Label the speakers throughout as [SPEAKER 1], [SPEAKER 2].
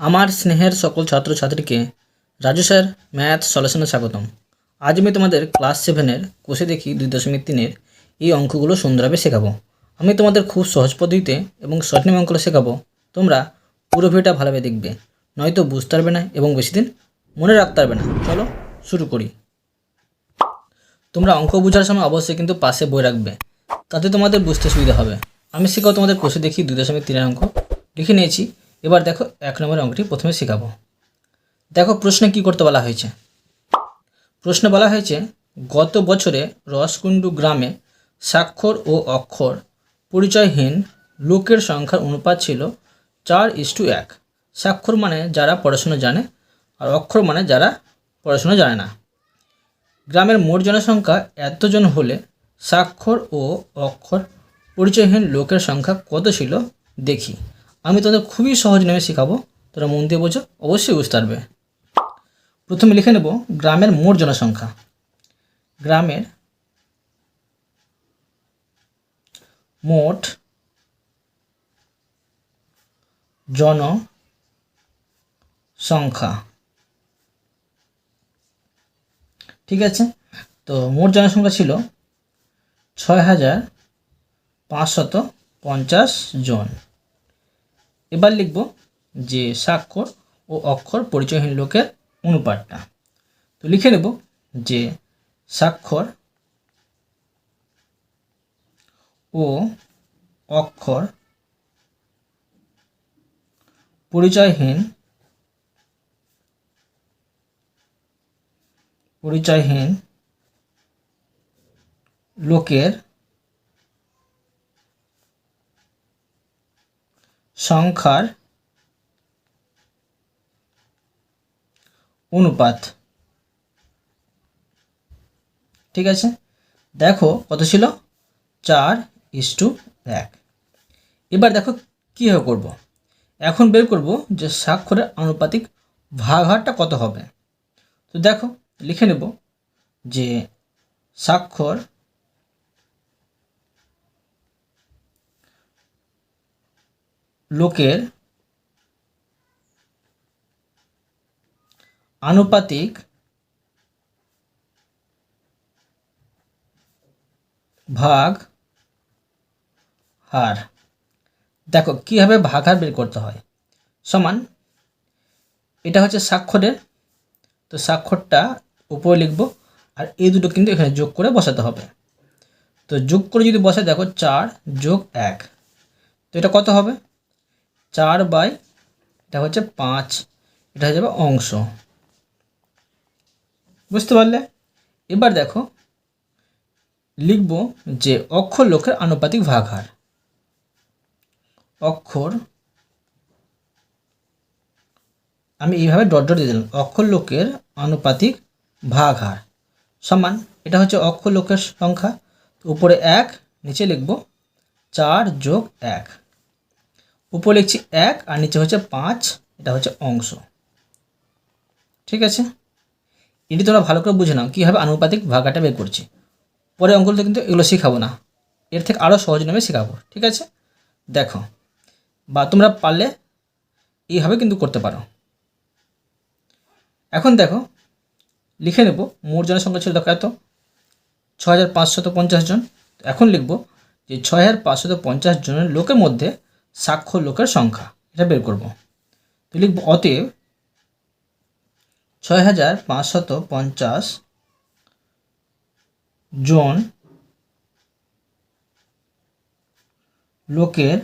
[SPEAKER 1] আমার স্নেহের সকল ছাত্রছাত্রীকে রাজু স্যার, ম্যাথ সলিউশনে স্বাগতম। আজ আমি তোমাদের ক্লাস সেভেনের কোষে দেখি দুই দশমিক তিনের এই অঙ্কগুলো সুন্দরভাবে শেখাবো। আমি তোমাদের খুব সহজ পদ্ধতিতে এবং সঠিক অঙ্কগুলো শেখাবো। তোমরা পুরো ভিডিওটা ভালোভাবে দেখবে, নয়তো বুঝতে পারবে না এবং বেশি দিন মনে রাখতে পারবে না। চলো শুরু করি। তোমরা অঙ্ক বোঝার সময় অবশ্যই কিন্তু পাশে বই রাখবে, তাতে তোমাদের বুঝতে সুবিধা হবে। আমি শেখাবো তোমাদের কোষে দেখি দুই দশমিক তিনের অঙ্ক। লিখে নিয়েছি এবার দেখো এক নম্বরের অঙ্কটি প্রথমে শেখাবো। দেখো প্রশ্নে কি করতে বলা হয়েছে? প্রশ্নে বলা হয়েছে, গত বছরে রসকুণ্ডু গ্রামে স্বাক্ষর ও অক্ষর পরিচয়হীন লোকের সংখ্যার অনুপাত ছিল চার ইস টু এক। স্বাক্ষর মানে যারা পড়াশুনো জানে আর অক্ষর মানে যারা পড়াশুনো জানে না। গ্রামের মোট জনসংখ্যা এতজন হলে স্বাক্ষর ও অক্ষর পরিচয়হীন লোকের সংখ্যা কত ছিল? দেখি। আমি তোদের খুবই সহজ নামে শেখাবো। তোরা মন দিয়ে বোঝো, অবশ্যই বুঝতে পারবে। প্রথমে লিখে নেব গ্রামের মোট জনসংখ্যা। গ্রামের মোট জনসংখ্যা। ঠিক আছে? তো মোট জনসংখ্যা ছিল ছয় হাজার পাঁচশত পঞ্চাশ জন। এবার লিখব যে স্বাক্ষর ও অক্ষর পরিচয়হীন লোকের অনুপাতটা। তো লিখে নেব যে স্বাক্ষর ও অক্ষর পরিচয়হীন পরিচয়হীন লোকের সংখ্যার অনুপাত। ঠিক আছে? দেখো কত ছিল? চার ইস টু এক। এবার দেখো কীভাবে করব। এখন বের করব যে স্বাক্ষরের আনুপাতিক ভাগহারটা কত হবে। তো দেখো, লিখে নেব যে স্বাক্ষর লোকের আনুপাতিক ভাগ হার। দেখো, কীভাবে ভাগ হার বের করতে হয়? সমান, এটা হচ্ছে স্বাক্ষরের, তো স্বাক্ষরটা উপরে লিখব, আর এই দুটো কিন্তু এখানে যোগ করে বসাতে হবে। তো যোগ করে যদি বসে দেখো, চার যোগ এক, তো এটা কত হবে? চার বাই, এটা হচ্ছে পাঁচ, এটা হয়ে যাবে অংশ। বুঝতে পারলে? এবার দেখো, লিখব যে অক্ষর লোকের আনুপাতিক ভাগহার। অক্ষর, আমি এইভাবে ডট ডট দিয়ে দিলাম, অক্ষর লোকের আনুপাতিক ভাগহার। সমান, এটা হচ্ছে অক্ষর লোকের সংখ্যা, উপরে এক, নিচে লিখব চার যোগ এক। উপরে লিখছি এক আর নিচে হচ্ছে পাঁচ, এটা হচ্ছে অংশ। ঠিক আছে? এটি তোমরা ভালো করে বুঝে নাও, কীভাবে আনুপাতিক ভাগাটা বের করছি। পরে অঙ্কগুলোতে কিন্তু এগুলো শেখাবো না। এর থেকে আরও সহজ নামে শেখাবো, ঠিক আছে? দেখো, বা তোমরা পারলে এইভাবে কিন্তু করতে পারো। এখন দেখো, লিখে নেব, মোট জনসংখ্যা ছিল দেখো এত ছ হাজার পঞ্চাশ জন। এখন লিখব যে ছ হাজার পাঁচশত জনের লোকের মধ্যে স্বাক্ষর লোকের সংখ্যা, এটা বের করব। তো লিখব অতএব ছয় হাজার পাঁচশত পঞ্চাশ জন লোকের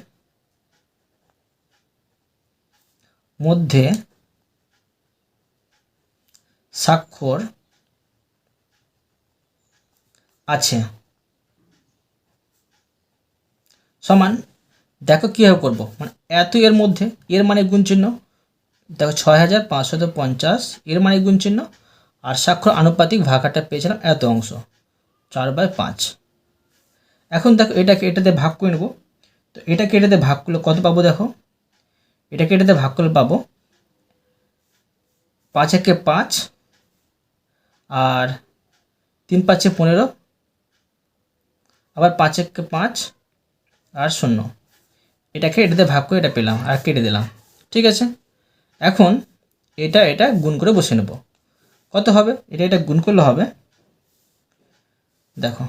[SPEAKER 1] মধ্যে স্বাক্ষর আছে। সমান দেখো কীভাবে করব? মানে এত এর মধ্যে, এর মানে গুণ চিহ্ন, দেখো ছয় হাজার পাঁচশত পঞ্চাশ, এর মানে গুণ চিহ্ন, আর স্বাক্ষর আনুপাতিক ভাগাটা পেয়েছিলাম এত অংশ, চার বাই পাঁচ। এখন দেখো এটাকে এটাতে ভাগ করে নেব। তো এটাকে এটাতে ভাগ করলে কত পাবো দেখো? এটাকে এটাতে ভাগ করলে পাবো পাঁচ একে পাঁচ, আর তিন পাঁচে পনেরো, আবার পাঁচ একে পাঁচ, আর শূন্য। এটাকে এটাতে ভাগ করে এটা পেলাম, আর কেটে দিলাম। ঠিক আছে? এখন এটা এটা গুণ করে বসে নেব। কত হবে? এটা এটা গুণ করলে হবে, দেখো,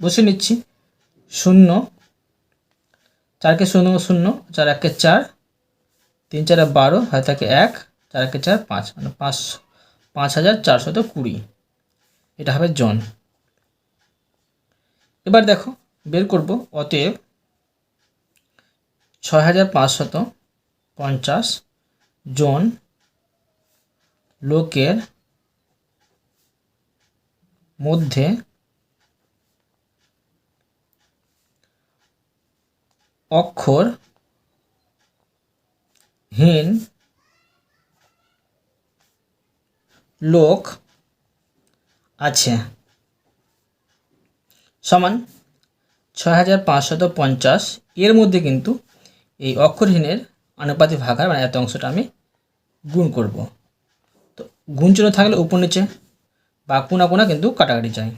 [SPEAKER 1] বসে নিচ্ছি। শূন্য, চারকে শূন্য শূন্য, চার একে চার, তিন চারে বারো, হয় থাকে এক, চার একে চার, পাঁচ মানে পাঁচ পাঁচ হাজার চারশত কুড়ি। এটা হবে জন। এবার দেখো, বের করব, অতএব ছয় হাজার পাঁচশত পঞ্চাশ জন লোকের মধ্যে অক্ষর হীন লোক আছে। সমান ছয় হাজার পাঁচশত পঞ্চাশ। এর মধ্যে কিন্তু এই অক্ষরহীনের আনুপাতিক ভাগার মানে এত অংশটা আমি গুণ করব। তো গুণ চিহ্ন থাকলে উপর নিচে বা কোনা কোনা কিন্তু কাটাকাটি যায়।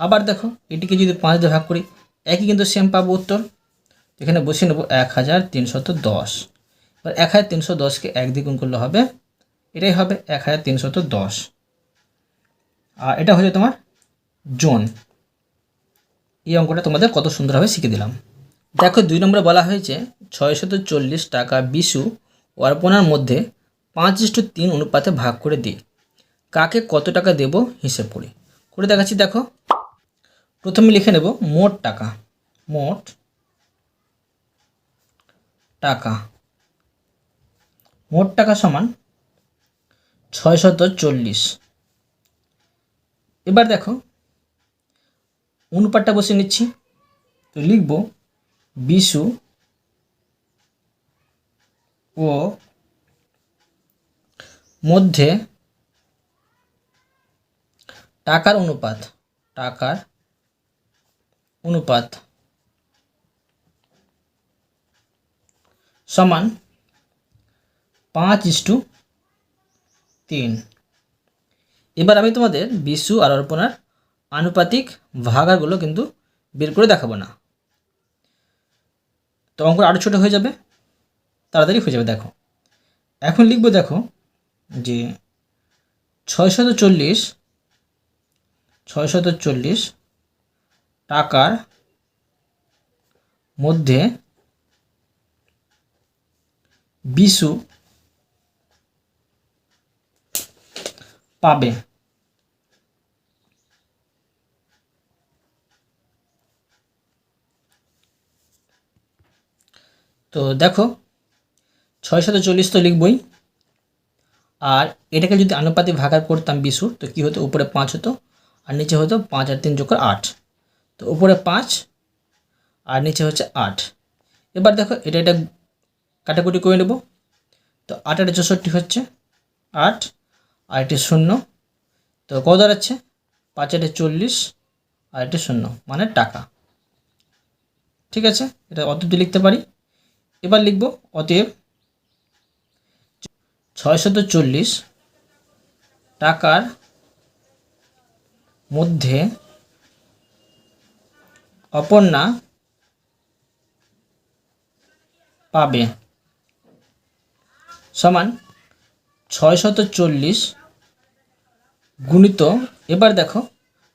[SPEAKER 1] আবার দেখো, এটিকে যদি পাঁচ দিয়ে ভাগ করি, একই কিন্তু সেম পাবো উত্তর। এখানে বসিয়ে নেব এক হাজার তিনশত দশ। এবার এক হাজার তিনশো দশকে এক দিয়ে গুণ করলে হবে, এটাই হবে এক হাজার তিনশত দশ। আর এটা হচ্ছে তোমার জোন। এই অঙ্কটা তোমাদের কত সুন্দরভাবে শিখে দিলাম। দেখো দুই নম্বরে বলা হয়েছে ছয়শত চল্লিশ টাকা বিশু অর্পণার মধ্যে পাঁচ ইস্টু তিন অনুপাতে ভাগ করে দিই। কাকে কত টাকা দেব? হিসেব করি। করে দেখাচ্ছি, দেখো। প্রথমে লিখে নেব, মোট টাকা। মোট টাকা। মোট টাকা সমান ছয়শত চল্লিশ। এবার দেখো, অনুপাতটা বসে নিচ্ছি। তো লিখব বিশু ও মধ্যে টাকার অনুপাত টাকার অনুপাত সমান পাঁচ ইস্টু তিন। এবার আমি তোমাদের বিশু আর অর্পণার আনুপাতিক ভাগারগুলো কিন্তু বের করে দেখাবো না। তো অঙ্ক আরও ছোটো হয়ে যাবে। তাড়াতাড়ি হয়ে যাবে, দেখো। এখন লিখব, দেখো, যে ছয়শত চল্লিশ ছয়শত চল্লিশ টাকার মধ্যে বিশু পাবে। তো দেখো ছয় শত চল্লিশ তো লিখবই। আর এটাকে যদি আনুপাতিক ভাগার করতাম বিশুর তো কী হতো? উপরে পাঁচ হতো, আর নিচে হতো পাঁচ আর তিন যোগ আট। তো উপরে পাঁচ, আর নিচে হচ্ছে আট। এবার দেখো, এটা এটা কাটাকুটি করে নেব। তো আট আটে চৌষট্টি হচ্ছে আট, আর এটি শূন্য। তো কত দাঁড়াচ্ছে? পাঁচ আটে চল্লিশ, আর এটি শূন্য মানে টাকা। ঠিক আছে? এটা অতটি লিখতে পারি। এবার লিখব অতএব ছয়শত চল্লিশ টাকার মধ্যে অপর্ণা পাবে। সমান ছয়শত চল্লিশ গুণিত, এবার দেখো,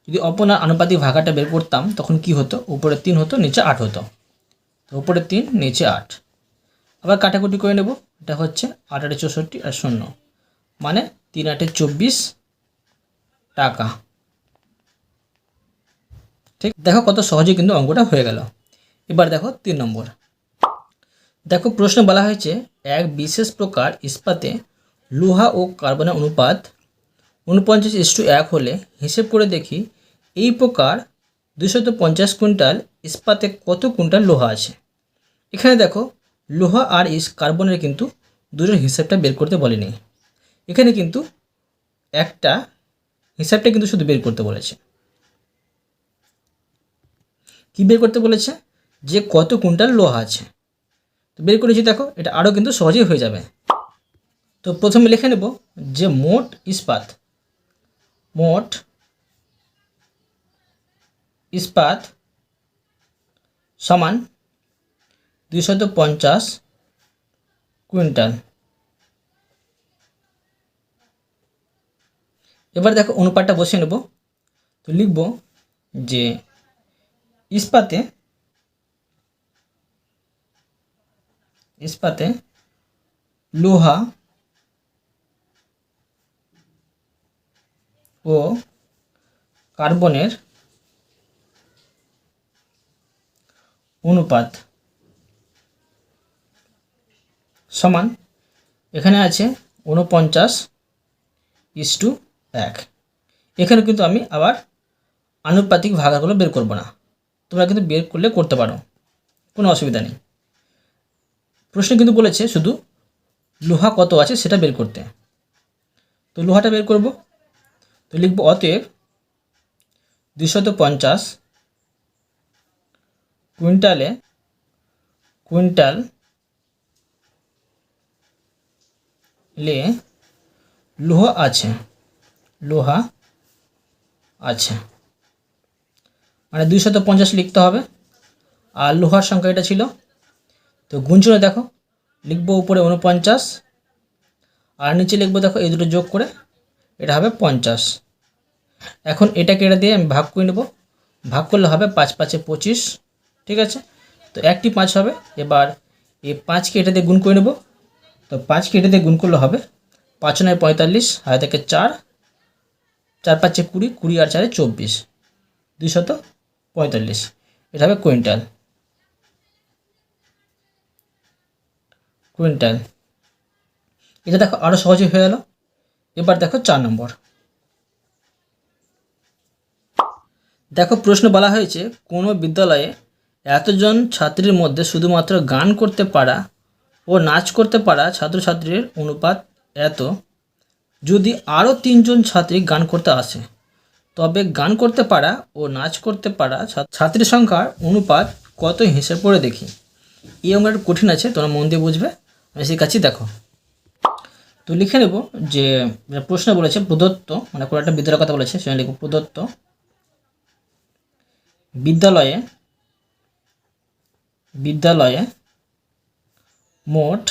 [SPEAKER 1] যদি অপনার আনুপাতিক ভাগাটা বের করতাম, তখন কি হতো? উপরে তিন হতো, নিচে আট হতো। তো উপরে তিন, নিচে আট। আবার কাটাকুটি করে নেব। এটা হচ্ছে আট আটে চৌষট্টি আর শূন্য। মানে তিন আটে চব্বিশ টাকা। ঠিক? দেখো কত সহজে কিন্তু অঙ্কটা হয়ে গেল। এবার দেখো তিন নম্বর। দেখো প্রশ্ন বলা হয়েছে, এক বিশেষ প্রকার ইস্পাতে লোহা ও কার্বনের অনুপাত উনপঞ্চাশ ইস্টু এক হলে হিসেব করে দেখি এই প্রকার দুশত পঞ্চাশ কুইন্টাল ইস্পাতে কত কুইন্টাল লোহা আছে। এখানে দেখো লোহা আর ইস কার্বনের কিন্তু দুটোর হিসাবটা বের করতে বলেনি। এখানে কিন্তু একটা হিসাবটা কিন্তু শুধু বের করতে বলেছে। কি বের করতে বলেছে? যে কত কুইন্টাল লোহা আছে। তো বের করেছি দেখো, এটা আরও কিন্তু সহজেই হয়ে যাবে। তো প্রথমে লিখে নেব যে মোট ইস্পাত মোট ইস্পাত সমান দুইশত পঞ্চাশ কুইন্টাল। এবার দেখো অনুপাতটা বসিয়ে নেব। তো লিখব যে ইস্পাতে ইস্পাতে লোহা ও কার্বনের অনুপাত সমান। এখানে আছে উনপঞ্চাশ ইস টু এক। এখানে কিন্তু আমি আবার আনুপাতিক ভাগাগুলো বের করব না। তোমরা কিন্তু বের করলে করতে পারো। কোনো অসুবিধা নেই। প্রশ্ন কিন্তু বলেছে শুধু লোহা কত আছে সেটা বের করতে। তো লোহাটা বের করব। তো লিখব অতএব দুশত পঞ্চাশ কুইন্টালে কুইন্টাল লে লোহা আছে লোহা আছে মানে দুইশত পঞ্চাশ লিখতে হবে আর লোহার সংখ্যা এটা ছিল তো গুঞ্জনে দেখো লিখব উপরে উনপঞ্চাশ আর নিচে লিখব দেখো এই দুটো যোগ করে এটা হবে পঞ্চাশ এখন এটাকে এটা দিয়ে আমি ভাগ করে নেব। ভাগ করলে হবে পাঁচ, পাঁচে পঁচিশ। ঠিক আছে? তো একটি পাঁচ হবে। এবার এই পাঁচকে এটা দিয়ে গুণ করে নেব। তো পাঁচকে এটা দিয়ে গুণ করলে হবে পাঁচ নয় পঁয়তাল্লিশ হাতে থেকে চার চার পাঁচে কুড়ি কুড়ি আর চারে চব্বিশ দুইশত পঁয়তাল্লিশ। এটা হবে কুইন্টাল। কুইন্টাল। এটা দেখো আরও সহজে হয়ে গেল। এবার দেখো চার নম্বর। দেখো প্রশ্ন বলা হয়েছে, কোনো বিদ্যালয়ে এতজন ছাত্রীর মধ্যে শুধুমাত্র গান করতে পারা ও নাচ করতে পারা ছাত্রছাত্রীর অনুপাত এত, যদি আরও তিনজন ছাত্রী গান করতে আসে, তবে গান করতে পারা ও নাচ করতে পারা ছাত্রীর সংখ্যার অনুপাত কত হিসেব করে দেখি। এই অঙ্কটা কঠিন আছে, তোমরা মন দিয়ে বুঝবে, আমি শেখাচ্ছি দেখো। তো লিখে নেব যে প্রশ্ন বলেছে প্রদত্ত মানে কোনো একটা বিদ্যালয়ের কথা বলেছে সেখানে লিখব প্রদত্ত। বিদ্যালয়ে বিদ্যালয়ে মোট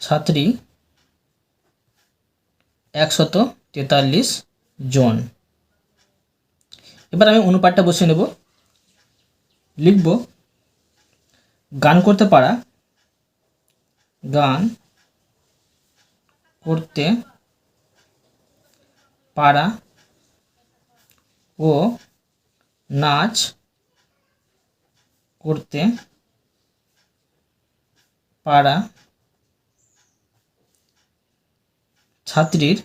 [SPEAKER 1] ছাত্রী একশত তেতাল্লিশ জন। এবার আমি অনুপাতটা বসিয়ে নেব। লিখব, গান করতে পারা, গান করতে পারা ও নাচ করতে পারা ছাত্রীর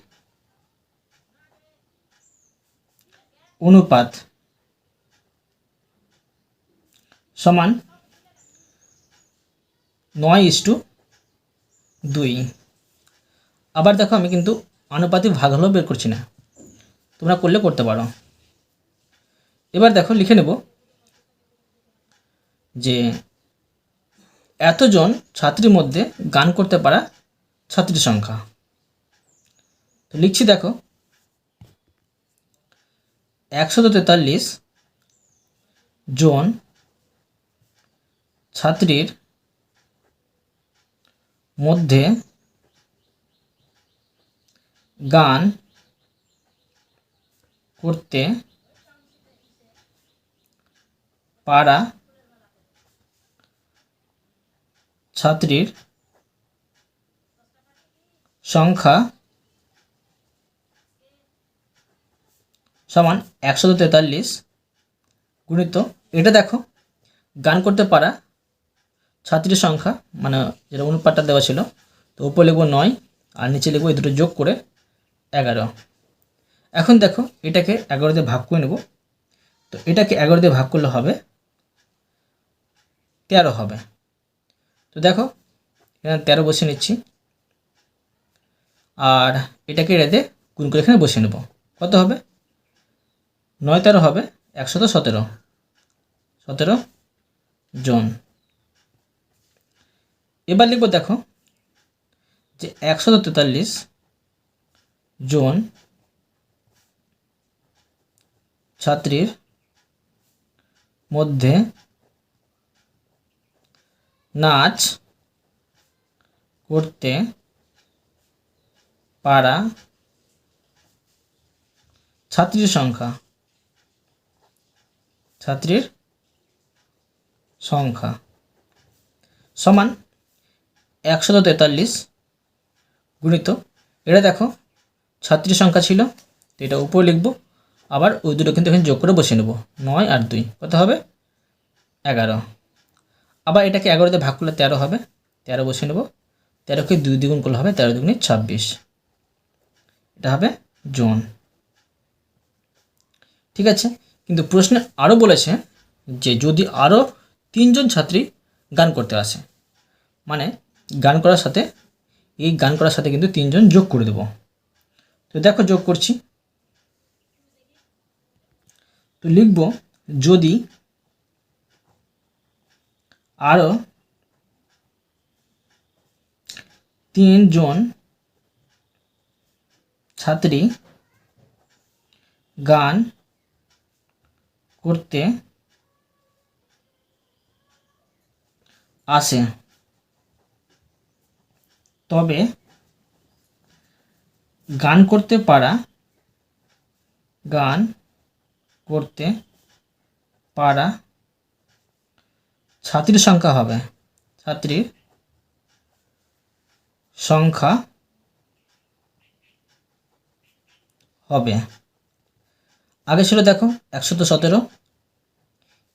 [SPEAKER 1] অনুপাত সমান নয় ইস টু দুই। আবার দেখো আমি কিন্তু আনুপাতিক ভাগ হলেও বের করছি না। তোমরা করলে করতে পারো। এবার দেখো লিখে নেব যে এতজন ছাত্রীর মধ্যে গান করতে পারা ছাত্রীর সংখ্যা। তো লিখছি দেখো। একশত তেতাল্লিশ জন ছাত্রীর মধ্যে গান করতে পারা ছাত্রীর সংখ্যা সমান একশো তেতাল্লিশ গুণিত, এটা দেখো, গান করতে পারা ছাত্রীর সংখ্যা মানে যেটা অনুপাতটা দেওয়া ছিল, তো উপরে লিখব নয়, আর নিচে লিখব এই দুটো যোগ করে এগারো। এখন দেখো, এটাকে এগারো দিয়ে ভাগ করে নেব, তো এটাকে এগারো দিয়ে ভাগ করলে হবে তেরো হবে। তো দেখো, এখানে তেরো বসিয়ে নিচ্ছি। আর এটাকে রেদে গুণ করে এখানে বসিয়ে নেব। কত হবে? নয় তেরো হবে একশত সতেরো। সতেরো জন। এবার লিখব দেখো যে একশত তেতাল্লিশ জন ছাত্রীর মধ্যে নাচ করতে পাড়া ছাত্রীর সংখ্যা। ছাত্রীর সংখ্যা সমান একশত তেতাল্লিশ গুণিত, এটা দেখো, ছাত্রীর সংখ্যা ছিল এটা উপরে লিখব, আবার ওই দুটো কিন্তু এখানে যোগ করে বসিয়ে নেব, নয় আর দুই, কত হবে? এগারো। আবার এটাকে এগারোতে ভাগ করলে তেরো হবে। তেরো বসিয়ে নেব। তেরোকে দুই দ্বিগুণ করলে হবে তেরো দুগুণে ছাব্বিশ। এটা হবে জোন। ঠিক আছে? কিন্তু প্রশ্নে আরও বলেছে যে যদি আরও তিনজন ছাত্রী গান করতে আসে মানে গান করার সাথে, এই গান করার সাথে কিন্তু তিনজন যোগ করে দেব। তো দেখো যোগ করছি। তো লিখব, যদি আরও তিনজন ছাত্রী গান করতে আসে। তবে গান করতে পারা গান করতে পারা ছাত্রীর সংখ্যা হবে। ছাত্রীর সংখ্যা হবে। আগে ছিল দেখো একশত সতেরো।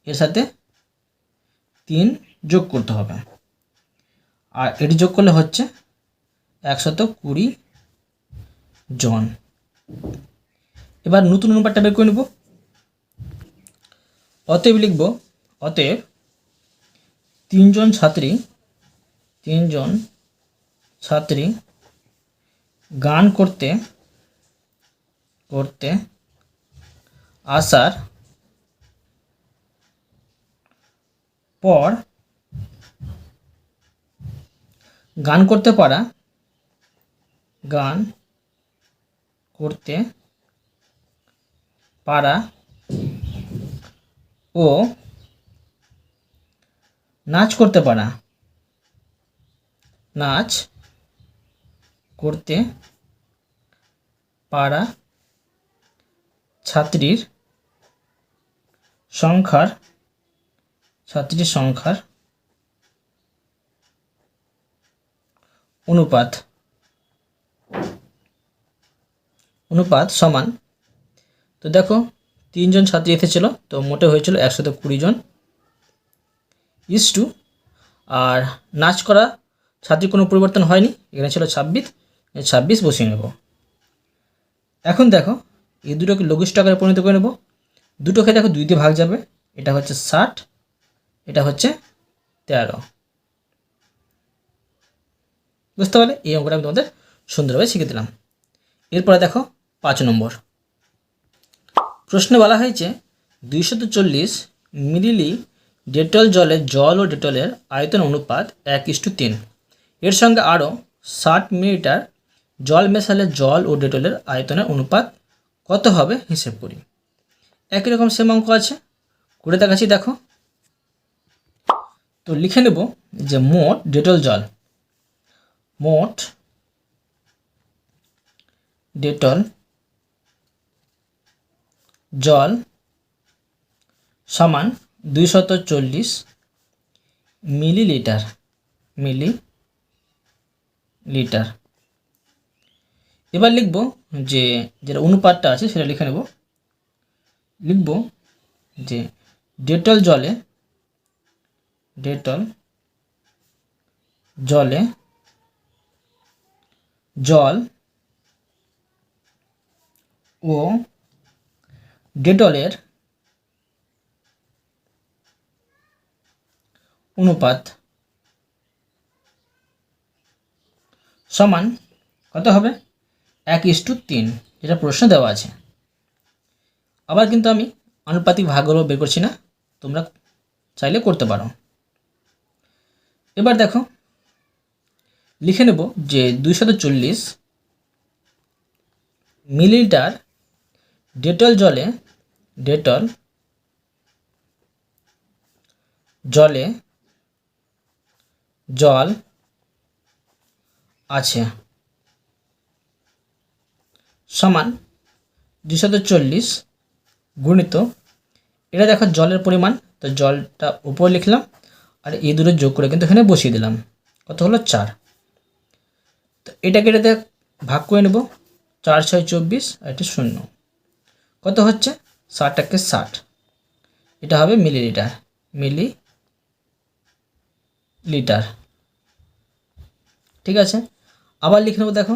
[SPEAKER 1] এর সাথে তিন যোগ করতে হবে। আর এটি যোগ করলে হচ্ছে একশত কুড়ি জন। এবার নতুন অনুপাতটা বের করে নেব। অতএব লিখব, অতএব তিনজন ছাত্রী তিনজন ছাত্রী গান করতে করতে আসার পর গান করতে পারা, গান করতে পারা ও নাচ করতে পারা। নাচ করতে পারা ছাত্রীর সংখ্যার ছাত্রীর সংখ্যার অনুপাত। অনুপাত সমান। তো দেখো, তিনজন ছাত্রী এসেছিল, তো মোটে হয়েছিল একশত কুড়ি জন। ইস টু আর নাচ করা ছাত্রীর কোনো পরিবর্তন হয়নি। এখানে ছিল ছাব্বিশ ছাব্বিশ বসিয়ে নেব। এখন দেখো, এই দুটোকে লঘিষ্ঠ আকারে পরিণত করে নেব। দুটোকে দেখো, দুই ভাগ যাবে। এটা হচ্ছে ষাট, এটা হচ্ছে তেরো। বুঝতে পারলে? এই অঙ্কটা আমি তোমাদের সুন্দরভাবে শিখে দিলাম। এরপরে দেখো, পাঁচ নম্বর। প্রশ্নে বলা হয়েছে, দুইশত চল্লিশ মিলিলি ডেটল জলের জল ও ডেটলের আয়তন অনুপাত এক ইস্টু তিন। এর সঙ্গে আরও ষাট মিলিটার জল মেশালে জল ও ডেটলের আয়তনের অনুপাত কত হবে হিসেব করি। একই রকম সেম অঙ্ক আছে। করে দেখাচ্ছি, দেখো। তো লিখে নেব যে মোট ডেটল জল, মোট ডেটল জল সমান দুইশত চল্লিশ মিলিলিটার মিলি লিটার এবার লিখব যে, যেটা অনুপাতটা আছে সেটা লিখে নেব। লিখব যে, ডেটল জলে ডেটল জলে জল ও ডেটলের অনুপাত সমান কত হবে? এক ইস্টু তিন, যেটা প্রশ্ন দেওয়া আছে। আবার কিন্তু আমি আনুপাতিক ভাগগুলো বের করছি না, তোমরা চাইলে করতে পারো। এবার দেখো, লিখে নেব যে দুইশত চল্লিশ মিলিলিটার ডেটল জলে ডেটল জলে জল আছে। সমান দুশত চল্লিশ গুণিত, এটা দেখো জলের পরিমাণ, তো জলটা উপর লিখলাম, আর এই দুটো যোগ করে কিন্তু এখানে বসিয়ে দিলাম। কত হলো চার? তো এটাকে এটাতে ভাগ করে নেব, চার ছয় চব্বিশ, আর এটি শূন্য। কত হচ্ছে? ষাটটাকে ষাট। এটা হবে মিলিলিটার, মিলি লিটার। ঠিক আছে? আবার লিখে নেব দেখো,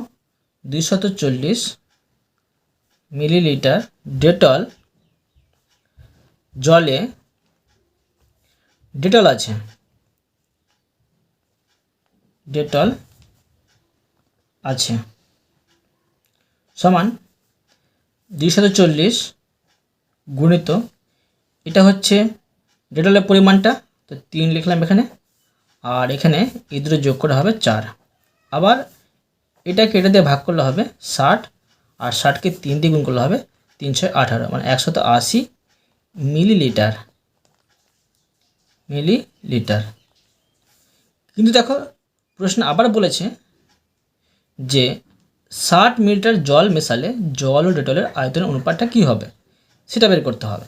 [SPEAKER 1] দুইশত চল্লিশ মিলিলিটার ডেটল জলে, ডেটল আছে। ডেটল আছে। সমান দুইশত চল্লিশ গুণিত, এটা হচ্ছে ডেটলের পরিমাণটা, তো তিন লিখলাম এখানে। আর এখানে এই যোগ করা হবে চার। আবার এটা দিয়ে ভাগ করলে হবে ষাট আর ষাটকে তিন দিয়ে গুণ করলে হবে তিনশো আঠারো মানে একশত আশি মিলিলিটার। মিলিলিটার। কিন্তু দেখো, প্রশ্ন আবার বলেছে যে ষাট মিলিটার জল মেশালে জল ও ডেটলের আয়তনের অনুপাতটা কী হবে? সেটা বের করতে হবে।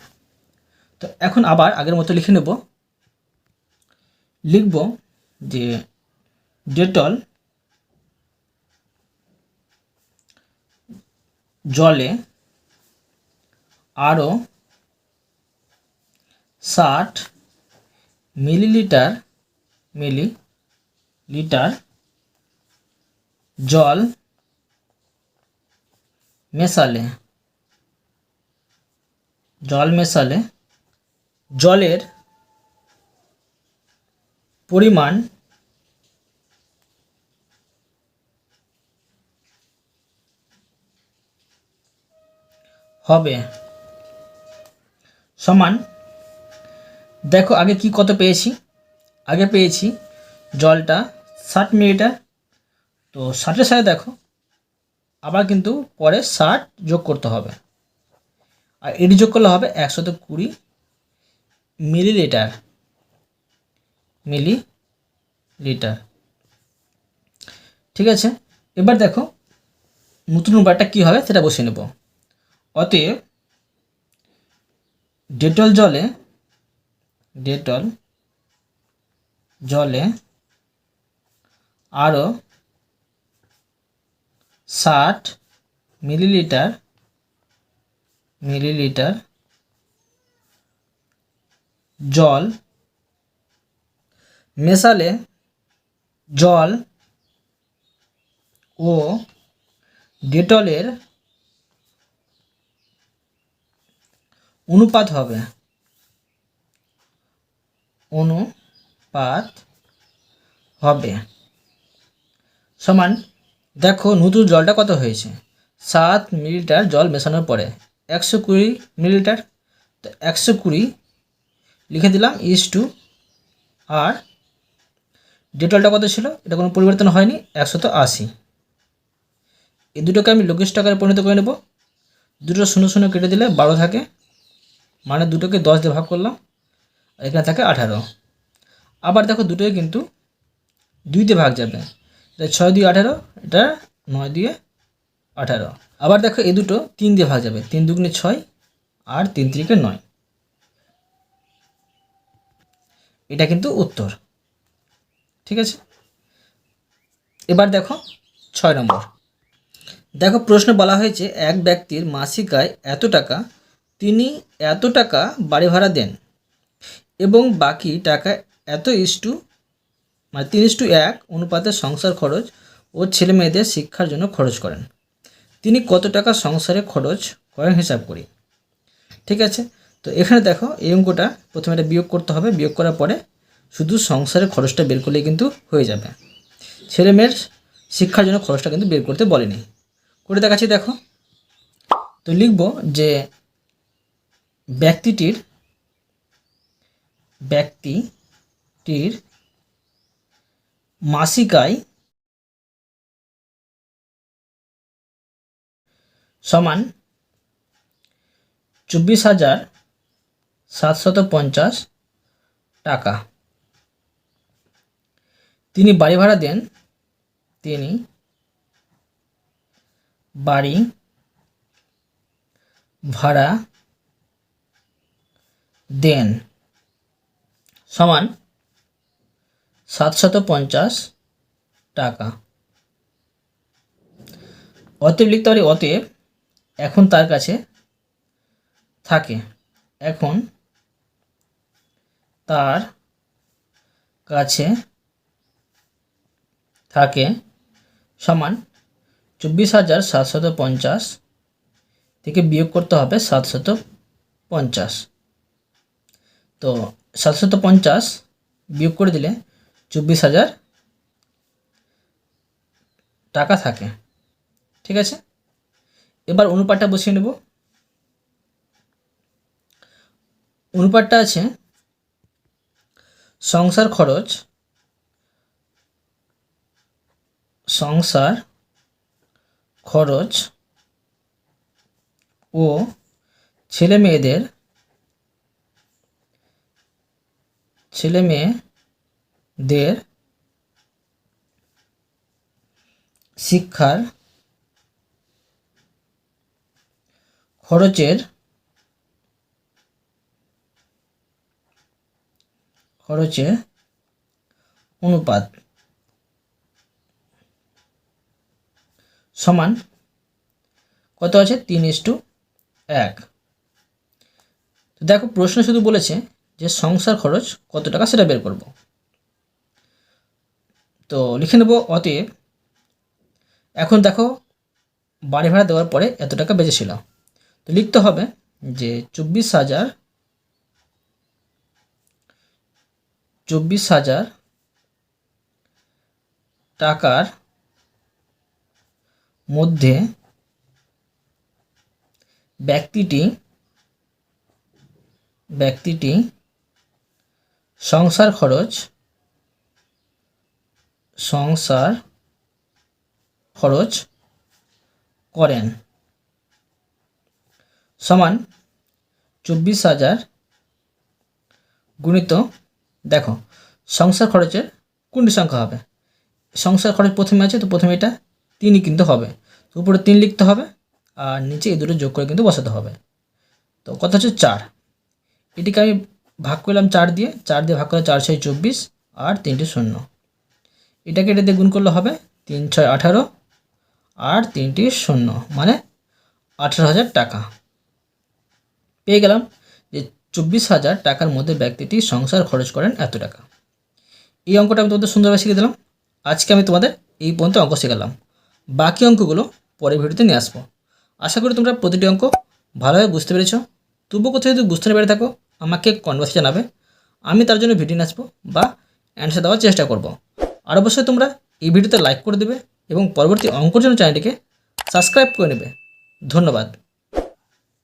[SPEAKER 1] তো এখন আবার আগের মতো লিখে নেব। লিখব যে ডেটল জলে আরও ষাট মিলিলিটার মিলি লিটার জল মেশালে জল মেশালে জলের পরিমাণ হবে সমান, দেখো আগে কি কত পেয়েছি? আগে পেয়েছি জলটা ষাট মিলিটার তো ষাটের সাথে দেখো, আবার কিন্তু পরে ষাট যোগ করতে হবে। আর এটি যোগ করলে হবে একশত কুড়ি মিলিলিটার। মিলি লিটার ঠিক আছে? এবার দেখো, নতুন উপায়টা কী হবে সেটা বসিয়ে নেব। অতএব, ডেটল জলে ডেটল জলে আরও ষাট মিলিলিটার মিলিলিটার জল মেশালে জল ও ডেটলের অনুপাত হবে। অনুপাত হবে। সমান, দেখো নতুন জলটা কত হয়েছে। সাত মিলিলিটার জল মেশানোর পরে একশো কুড়ি মিলিলিটার, তো একশো কুড়ি লিখে দিলাম ইস টু আর ডেটলটা কত ছিল? এটা কোনো পরিবর্তন হয়নি, একশত আশি। এই দুটোকে আমি লঘিষ্ঠ আকারে পরিণত করে নেব। দুটো শূন্য শূন্য কেটে দিলে বারো থাকে মানে দুটোকে দশ দিয়ে ভাগ করলাম, আর এখানে থাকে আঠারো। আবার দেখো দুটোই কিন্তু দুইতে ভাগ যাবে। ছয় দুই আঠারো, এটা নয় দিয়ে আঠারো। আবার দেখো এই দুটো তিন দিয়ে ভাগ যাবে, তিন দুগুণে ছয়, আর তিন তিরিকে নয়। এটা কিন্তু উত্তর। ঠিক আছে? এবার দেখো ছয় নম্বর। দেখো প্রশ্ন বলা হয়েছে, এক ব্যক্তির মাসিক আয় এত টাকা, তিনি এত টাকা বাড়ি ভাড়া দেন এবং বাকি টাকা এত ইস্টু মানে তিন ইস্টু এক অনুপাতে সংসার খরচ ও ছেলে মেয়েদের শিক্ষার জন্য খরচ করেন। তিনি কত টাকা সংসারে খরচ করেন হিসাব করি। ঠিক আছে? তো এখানে দেখো এই অঙ্কটা প্রথমে এটা বিয়োগ করতে হবে। বিয়োগ করার পরে শুধু সংসারের খরচটা বের করলে কিন্তু হয়ে যাবে। ছেলে মেয়ের শিক্ষার জন্য খরচটা কিন্তু বের করতে বলেনি। করে দেখাচ্ছি, দেখো। তো লিখব যে ব্যক্তিটির ব্যক্তিটির মাসিক আয় সমান চব্বিশ হাজার সাতশত পঞ্চাশ টাকা। তিনি বাড়ি ভাড়া দেন, তিনি বাড়ি ভাড়া দেন। সমান সাতশত পঞ্চাশ টাকা। অতএব লিখতে পারি, অতএব এখন তার কাছে থাকে। এখন তার কাছে থাকে সমান চব্বিশ হাজার সাতশত পঞ্চাশ থেকে বিয়োগ করতে হবে সাতশত পঞ্চাশ। তো সাতশত পঞ্চাশ বিয়োগ করে দিলে চব্বিশ হাজার টাকা থাকে। ঠিক আছে? এবার অনুপাতটা বসিয়ে নেব। অনুপাতটা আছে সংসার খরচ সংসার খরচ ও ছেলে মেয়েদের ছেলে মেয়েদের শিক্ষার খরচের খরচের অনুপাত। সমান কত আছে? তিন ইস টু এক। তো দেখো, প্রশ্ন শুধু বলেছে যে সংসার খরচ কত টাকা সেটা বের করব। তো লিখে নেব অতএব, এখন দেখো, বাড়ি ভাড়া দেওয়ার পরে এত টাকা বেঁচেছিল। তো লিখতে হবে যে চব্বিশ হাজার চব্বিশ হাজার টাকার মধ্যে ব্যক্তিটি ব্যক্তিটি সংসার খরচ সংসার খরচ করেন। সমান চব্বিশ হাজার গুণিত, দেখো, সংসার খরচের কোনটি সংখ্যা হবে? সংসার খরচ প্রথমে আছে, তো প্রথমে এটা তিনই কিন্তু হবে। তো উপরে তিন লিখতে হবে আর নিচে এই দুটো যোগ করে কিন্তু বসাতে হবে। তো কথা হচ্ছে চার। এটিকে আমি ভাগ করলাম চার দিয়ে চার দিয়ে ভাগ করলে চার ছয় চব্বিশ আর তিনটি শূন্য। এটাকে এটা দিয়ে গুণ করলে হবে তিন ছয় আঠারো আর তিনটি শূন্য মানে আঠারো হাজার টাকা। পেয়ে গেলাম যে চব্বিশ হাজার টাকার মধ্যে ব্যক্তিটি সংসার খরচ করেন এত টাকা। এই অঙ্কটা আমি তোমাদের সুন্দরভাবে শিখে দিলাম। আজকে আমি তোমাদের এই পর্যন্ত অঙ্ক শেখালাম। বাকি অঙ্কগুলো পরের ভিডিওতে নিয়ে আসব। আশা করি তোমরা প্রতিটি অঙ্ক ভালোভাবে বুঝতে পেরেছ। তবু কোথাও যদি বুঝতে না পেরে থাকো, আমাকে কনভার্সে জানাবে। আমি তার জন্য ভিডিও নিয়ে আসব বা অ্যান্সার দেওয়ার চেষ্টা করব। আর অবশ্যই তোমরা এই ভিডিওতে লাইক করে দেবে এবং পরবর্তী অঙ্কর জন্য চ্যানেলটিকে সাবস্ক্রাইব করে নেবে। ধন্যবাদ।